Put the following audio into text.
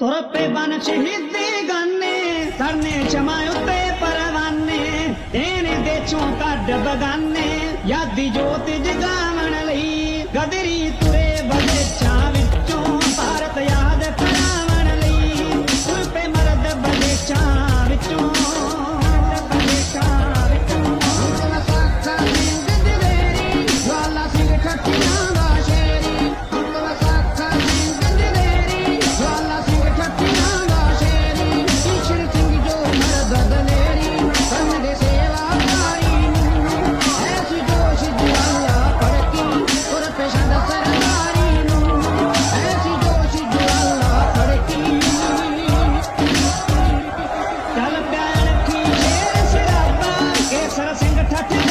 ਤੁਰਪੇ ਬਨ ਸ਼ਹੀਦੀ ਗਾਨੇ ਸਰਨੇ ਚਮਾ ਉੱਤੇ ਪਰਵਾਨੇ ਇਹਨੇ ਦੇਚੋਂ ਕੱਢ ਬਗਾਨੇ, ਯਾਦੀ ਜੋਤ ਜਗਾਵਣ ਲਈ ਗਦਰੀ ਤੁਰੇ ਬਜੇ ਚਾਂ ਵਿੱਚੋਂ ਭਾਰਤ ਯਾਦ ਕਰਾਵਣ ਲਈ ਤੁਰਪੇ ਮਰਦ ਬਜੇ ਚਾਂ ਵਿੱਚੋਂ Saracen got tattooed.